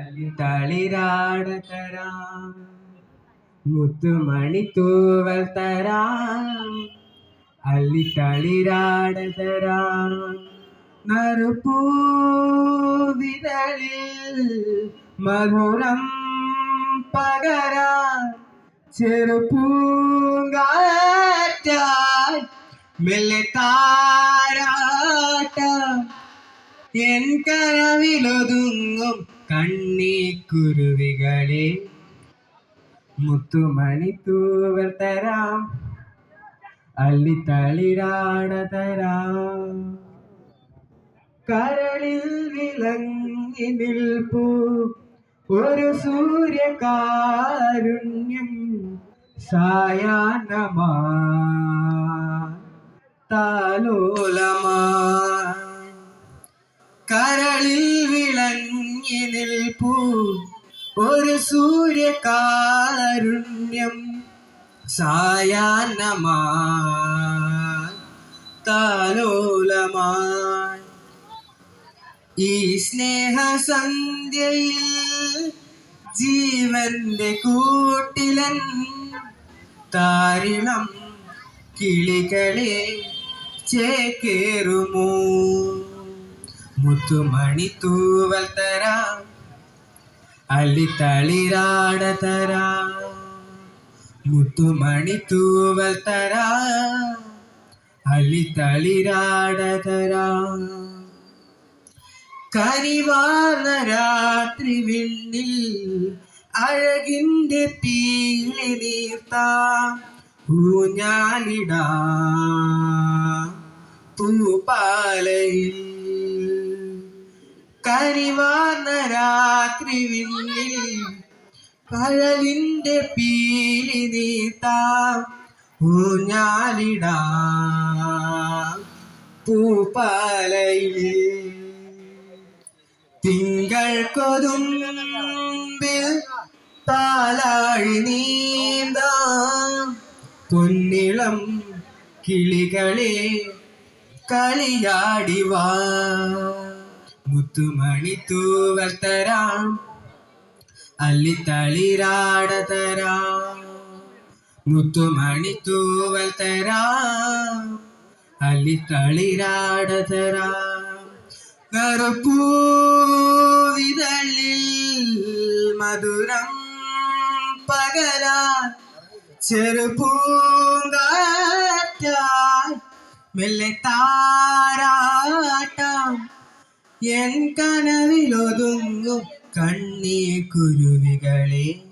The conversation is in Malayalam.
അല്ലി തളിരാട തരാം മുത്തുമണി തൂവൽ തരാം അല്ലി തളിരാട തരാം നറുപൂവിതളിൽ മധുരം പകരാൻ ചെറുപൂങ്കാറ്റാൻ മെല്ലെ താരാട്ടം എൻ കനവിലൊതുങ്ങും കണ്ണീക്കുരുവികളെ. മുത്തുമണി തൂവൽ തരാം അള്ളി തളിരാട തരാം. കരളിൽ വിളങ്ങി നിൽപ്പൂ ഒരു സൂര്യകാരുണ്യം സായാഹ്നമാ. താലോലമാ. നിൽപ്പൂ ഒരു സൂര്യകാരുണ്യം സായാഹ്നമാ താലോലമായി. ഈ സ്നേഹസന്ധ്യയിൽ ജീവന്റെ കൂട്ടിലൻ താരിളം കിളികളെ ചേക്കേറുമോ? മുത്തുമണി തൂവൽ തരാം അള്ളിത്തളിരാട തരാ. മുത്തുമണി തൂവൽ തരാം. തളിരാട തരാ. കരിവാർന്ന രാത്രി വിണ്ണിൽ അഴകിന്റെ പീലി നീർത്ത ഊഞ്ഞാലിടാ. തൂപ്പാലയിൽ കരിവാർന്ന രാത്രി വിണ്ണിൽ കഴലിന്റെ പീലി നീത്താം ഊഞ്ഞാലിടാ പൂപ്പാലയിൽ. തിങ്കൾ കൊതുമ്പിൽ താലാഴി നീന്താം. പൊന്നിളം കിളികളെ കളിയാടിവാ. മുത്തുമണി തൂവൽ തരാം അല്ലിത്തളിരാട തരാം. മുത്തുമണി തൂവൽ തരാം അല്ലിത്തളിരാട തരാം. കറുപ്പൂവിതളിൽ മധുരം പകരാൻ ചെറുപൂങ്കാറ്റ മെല്ലെ താരാട്ടം. എൻ കനവിലൊതുങ്ങും കണ്ണീ കുരുവികളെ.